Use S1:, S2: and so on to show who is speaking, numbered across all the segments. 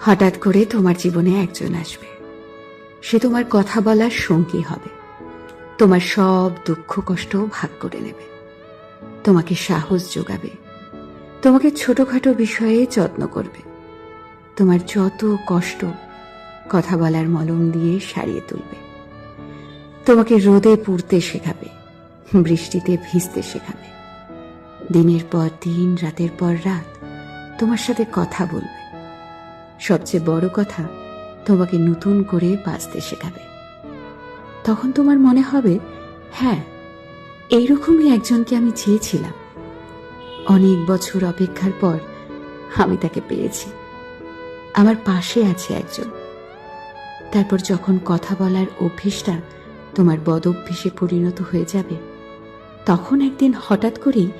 S1: হঠাৎ করে তোমার জীবনে একজন আসবে। সে তোমার কথা বলার সঙ্গী হবে। তোমার সব দুঃখ কষ্ট ভাগ করে নেবে। তোমাকে সাহস যোগাবে। তোমাকে ছোটখাটো বিষয়ে যত্ন করবে। তোমার যত কষ্ট কথা বলার মলম দিয়ে সারিয়ে তুলবে। তোমাকে রোদে পুড়তে শেখাবে, বৃষ্টিতে ভিজতে শেখাবে। দিনের পর দিন, রাতের পর রাত তোমার সাথে কথা বলবে। সবচেয়ে বড় কথা তোমাকে নতুন করে বাঁচতে শেখাবে। তখন তোমার মনে হবে হ্যাঁ এইরকমই একজনকে আমি চেয়েছিলাম। অনেক বছর অপেক্ষার পর আমি তাকে পেয়েছি। আমার পাশে আছে একজন। তারপর যখন কথা বলার অভ্যেসটা তোমার বদ অভ্যেসে পরিণত হয়ে যাবে, তখন একদিন হঠাৎ করেই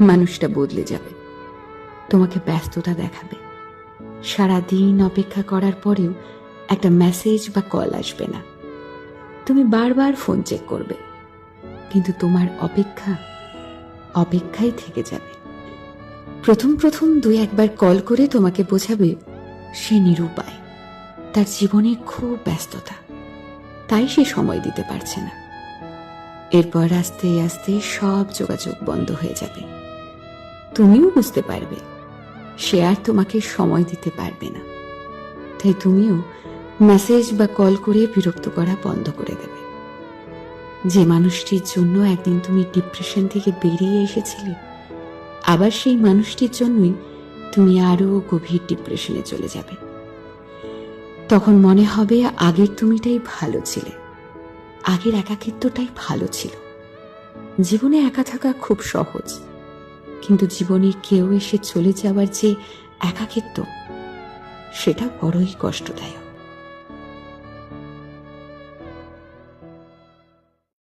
S1: মানুষটা বদলে যাবে। তোমাকে ব্যস্ততা দেখাবে। সারা দিন অপেক্ষা করার পরেও একটা মেসেজ বা কল আসবে না। তুমি বারবার ফোন চেক করবে, কিন্তু তোমার অপেক্ষা অপেক্ষাই থেকে যাবে। প্রথম প্রথম দুই একবার কল করে তোমাকে বোঝাবে সে নিরুপায়, তার জীবনে খুব ব্যস্ততা, তাই সে সময় দিতে পারছে না। এরপর আস্তে আস্তে সব যোগাযোগ বন্ধ হয়ে যাবে। তুমিও বুঝতে পারবে সে আর তোমাকে সময় দিতে পারবে না। তাই তুমিও মেসেজ বা কল করে বিরক্ত করা বন্ধ করে দেবে। যে মানুষটির জন্য একদিন তুমি ডিপ্রেশন থেকে বেরিয়ে এসেছিলে, আবার সেই মানুষটির জন্যই তুমি আরও গভীর ডিপ্রেশনে চলে যাবে। তখন মনে হবে আগের তুমিটাই ভালো ছিলে, আগের একাকিত্বটাই ভালো ছিল। জীবনে একা থাকা খুব সহজ। কিন্তু জীবনে কেউ এসে চলে যাওয়ার যে একাকিত্ব সেটা বড়ই কষ্টদায়ক।